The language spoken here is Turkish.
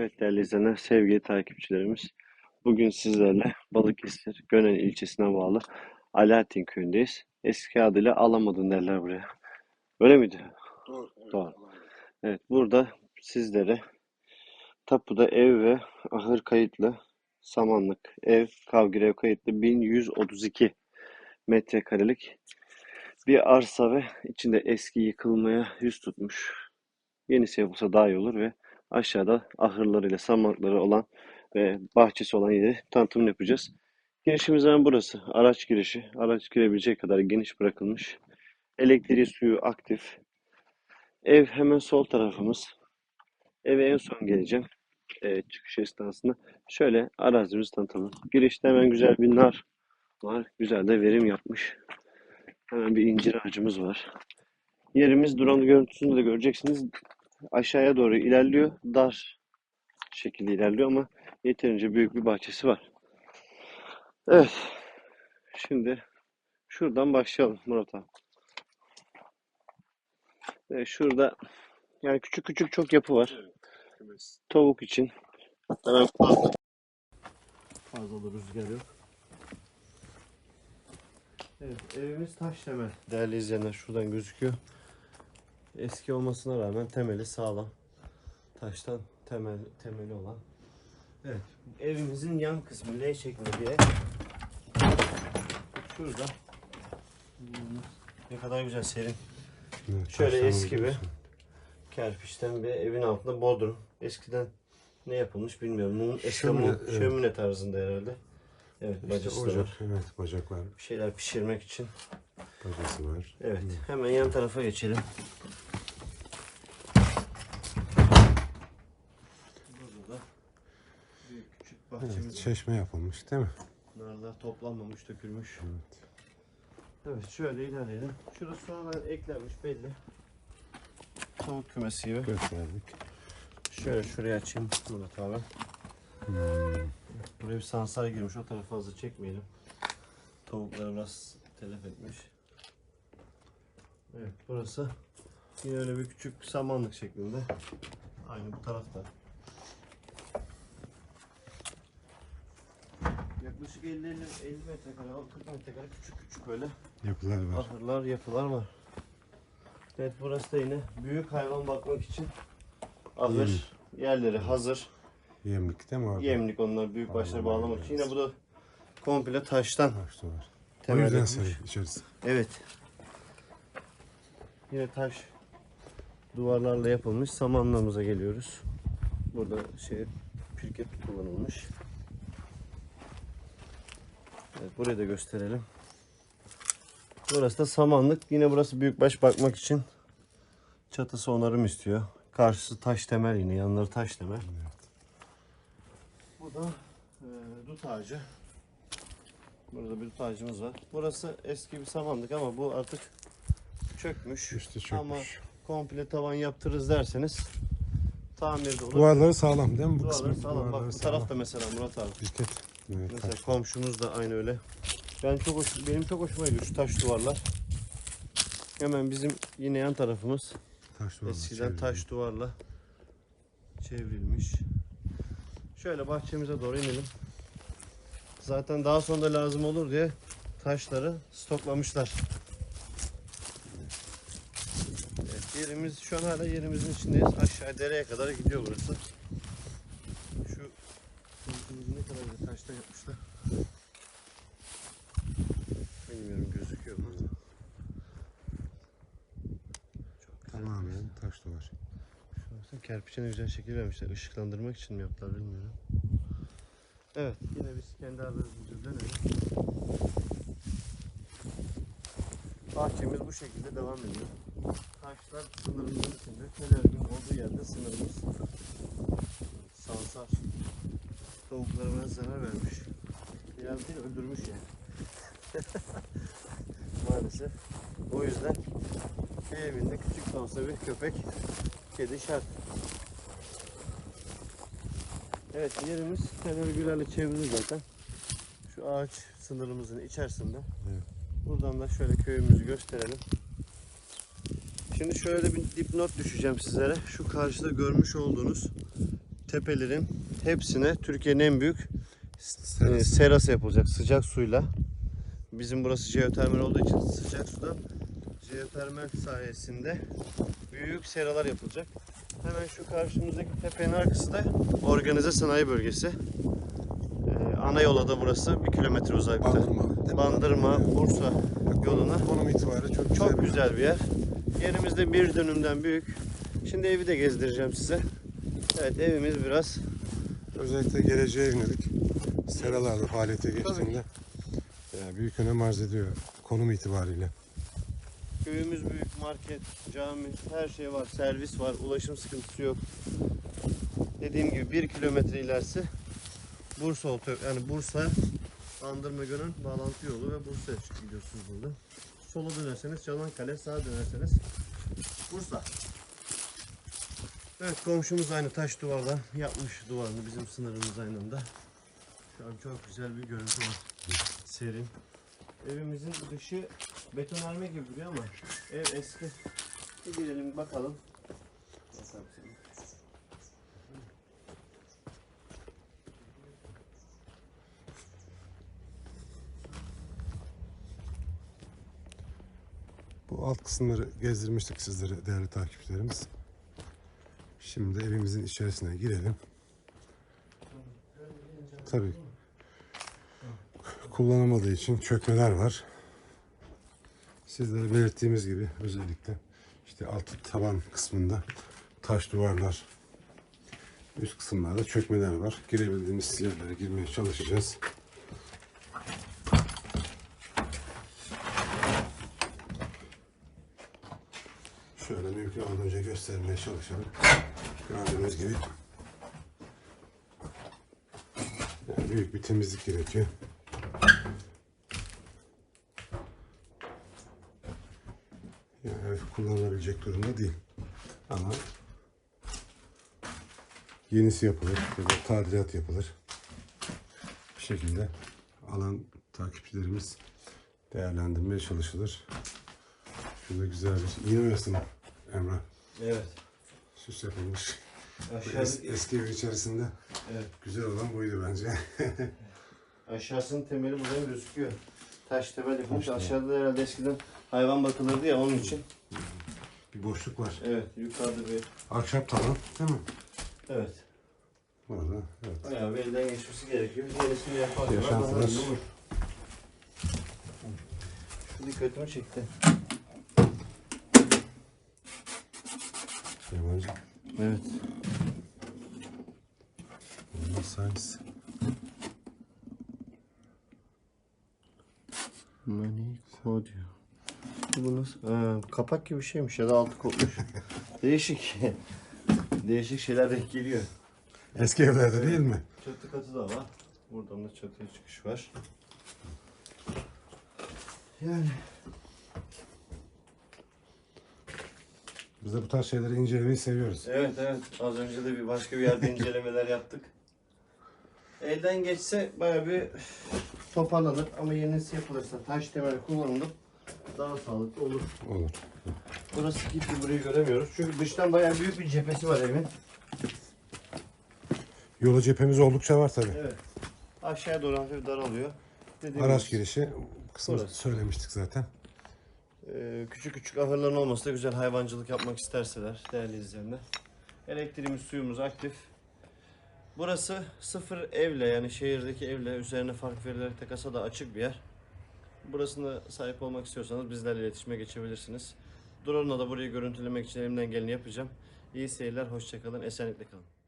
Evet değerli izleyenler, sevgili takipçilerimiz. Bugün sizlerle Balıkesir Gönen ilçesine bağlı Alaaddin köyündeyiz. Eski adıyla Alamadın derler buraya. Öyle miydi? Doğru. Evet, Doğru. Evet burada sizlere tapuda ev ve ahır kayıtlı samanlık ev kavgirev kayıtlı 1132 metrekarelik bir arsa ve içinde eski yıkılmaya yüz tutmuş. Yenisi yapılsa daha iyi olur ve aşağıda ahırlarıyla samanlıkları olan ve bahçesi olan yeri tanıtımını yapacağız. Girişimiz hemen burası. Araç girişi. Araç girebilecek kadar geniş bırakılmış. Elektriği, suyu aktif. Ev hemen sol tarafımız. Eve en son geleceğim. Ee, çıkış esnasında. Şöyle arazimizi tanıtalım. Girişte hemen güzel bir nar var. Güzel de verim yapmış. Hemen bir incir ağacımız var. Yerimiz drone görüntüsünde de göreceksiniz. Aşağıya doğru ilerliyor. Dar şekilde ilerliyor ama yeterince büyük bir bahçesi var. Evet. Şimdi şuradan başlayalım Murat abi. Şurada yani küçük küçük çok yapı var. Evet. Tavuk için. Hatta ben fazla fazla da rüzgar yok. Evet, evimiz taş temel. Değerli izleyenler şuradan gözüküyor. Eski olmasına rağmen temeli sağlam. Taştan temel temeli olan. Evet, evimizin yan kısmı L şeklinde bir ev. Şurada. Ne kadar güzel serin. Evet, Şöyle eski bir kerpiçten bir evin altında bodrum. Eskiden ne yapılmış bilmiyorum. Mum, eski Şömine, mum, evet. şömine tarzında herhalde. Evet, İşte bacası ocak, var. evet bacaklar, Bir şeyler pişirmek için. bacası var. Evet, hemen yan tarafa geçelim. Burada da Evet, var. çeşme yapılmış değil mi? Narlar toplanmamış, dökülmüş. Evet. Evet, şöyle ilerleyelim. Şurası sonradan eklenmiş belli. Tavuk kümesi gibi. Gösterdik. Şöyle şuraya açayım Murat abi. Hmm. Buraya bir sansar girmiş. O tarafı fazla çekmeyelim. Tavukları biraz telef etmiş. Evet burası yine öyle bir küçük samanlık şeklinde. Aynı bu tarafta. Yaklaşık 50 50 50 metrekare, 40 metrekare küçük küçük böyle Yapılar var. ahırlar, yapılar var. Evet burası da yine büyük hayvan bakmak için ahır yerleri hazır. Yemlik değil mi orada? Yemlik onlar büyük başları bağlamak için. Yine bu da komple taştan Taş var. O yüzden içerisi. Evet. Yine taş duvarlarla yapılmış samanlığımıza geliyoruz. Burada şey pirket kullanılmış. Evet, burayı da gösterelim. Burası da samanlık. Yine burası büyükbaş bakmak için çatısı onarım istiyor. Karşısı taş temel yine. Yanları taş temel. Evet. Bu da e, dut ağacı. Burada bir dut ağacımız var. Burası eski bir samanlık ama bu artık çökmüş. Üstü Ama çökmüş. komple tavan yaptırırız derseniz tamirde olur. Duvarları sağlam değil mi bu Duvarları kısmı? sağlam. Bak Duvarları bu taraf da mesela Murat abi. Pirket. Evet, Mesela taş. komşumuz da aynı öyle. Ben çok hoş, benim çok hoşuma gidiyor şu taş duvarlar. Hemen bizim yine yan tarafımız Taş duvarlar eskiden taş duvarla çevrilmiş. Şöyle bahçemize doğru inelim. Zaten daha sonra da lazım olur diye taşları stoklamışlar. Evet, yerimiz şu an hala yerimizin içindeyiz. Aşağı dereye kadar gidiyor burası. Şu komşumuzu ne kadar güzel taştan yapmışlar. Bilmiyorum gözüküyor mu? Çok güzel. Tamamen taş duvar. Şurası kerpiçe ne güzel şekil vermişler. Işıklandırmak için mi yaptılar bilmiyorum. Evet yine biz kendi aracımıza dönelim. Bahçemiz bu şekilde devam ediyor. Taşlar sınırımızın içinde. Fener'in olduğu yerde sınırımız. Sansar. Tavuklarına zarar vermiş. Biraz değil öldürmüş yani. Maalesef. O yüzden bir evinde küçük de olsa bir köpek, kedi şart. Evet yerimiz Fener Güler'le çevrili zaten. Şu ağaç sınırımızın içerisinde. Evet. Buradan da şöyle köyümüzü gösterelim. Şimdi şöyle bir dipnot düşeceğim sizlere. Şu karşıda görmüş olduğunuz tepelerin hepsine Türkiye'nin en büyük e, Serası. serası yapılacak sıcak suyla. Bizim burası jeotermal olduğu için sıcak sudan jeotermal sayesinde büyük seralar yapılacak. Hemen şu karşımızdaki tepenin arkası da organize sanayi bölgesi. Ee, ana yola da burası bir kilometre uzaklıkta. Bandırma. Bandırma, Bursa yoluna. Konum itibariyle çok güzel. Çok bir- güzel bir yer. Yerimizde bir dönümden büyük. Şimdi evi de gezdireceğim size. Evet evimiz biraz Özellikle geleceğe yönelik seralarda faaliyete geçtiğinde e, büyük önem arz ediyor konum itibariyle. Köyümüz büyük, market, cami, her şey var, servis var, ulaşım sıkıntısı yok. Dediğim gibi bir kilometre ilerisi Bursa oto, yani Bursa Bandırma Gönül bağlantı yolu ve Bursa'ya gidiyorsunuz burada. Sola dönerseniz Çanakkale, sağa dönerseniz Bursa. Evet komşumuz aynı taş duvarla yapmış duvarını bizim sınırımız aynında. Şu an çok güzel bir görüntü var. Serin. Evimizin dışı betonarme gibi duruyor ama ev eski. Bir girelim bakalım. Bakalım. Bu alt kısımları gezdirmiştik sizlere değerli takipçilerimiz. Şimdi evimizin içerisine girelim. Tabii kullanılmadığı için çökmeler var. Sizlere belirttiğimiz gibi özellikle işte alt taban kısmında taş duvarlar, üst kısımlarda çökmeler var. Girebildiğimiz yerlere girmeye çalışacağız. Şöyle mümkün olduğunca göstermeye çalışalım. Gördüğünüz gibi yani büyük bir temizlik gerekiyor. Ev kullanılabilecek durumda değil. Ama yenisi yapılır ya da tadilat yapılır. Bir şekilde alan takipçilerimiz değerlendirmeye çalışılır. Şurada güzel bir iğne oyası Emrah. Evet. Süs yapılmış. Aşağı, es- eski ev içerisinde evet. güzel olan buydu bence. Aşağısının temeli buradan gözüküyor. Taş temel yapılmış. Aşağıda da herhalde eskiden hayvan bakılırdı ya onun için. bir boşluk var. Evet yukarıda bir Ahşap tavan değil mi? evet. Orada. Evet. Bayağı bir elden geçmesi gerekiyor. Gerisini yaparlar. Yaşantılar. daha iyi olur. Şu dikkatimi çekti. Yabancı. Evet. Bunlar science. Money code diyor. Bu nasıl? Ha, kapak gibi bir şeymiş ya da altı kopmuş. Değişik. Değişik şeyler denk geliyor. Eski evlerde değil mi? Çatı katı da var. Buradan da çatıya çıkış var. Yani Biz de bu tarz şeyleri incelemeyi seviyoruz. evet evet az önce de bir başka bir yerde incelemeler yaptık. Elden geçse baya bir toparlanır ama yenisi yapılırsa taş temel kullanılıp daha sağlıklı olur. Olur. Burası gitti burayı göremiyoruz. Çünkü dıştan bayağı büyük bir cephesi var evin. Yola cephemiz oldukça var tabi. Evet. Aşağıya doğru hafif daralıyor. Dediğimiz, Araç girişi kısmı Burası. söylemiştik zaten. e, küçük küçük ahırların olması da güzel hayvancılık yapmak isterseler değerli izleyenler. Elektriğimiz, suyumuz aktif. Burası sıfır evle yani şehirdeki evle üzerine fark verilerek takasa da açık bir yer. Burasına sahip olmak istiyorsanız bizlerle iletişime geçebilirsiniz. Drone'la da burayı görüntülemek için elimden geleni yapacağım. İyi seyirler, hoşçakalın, esenlikle kalın.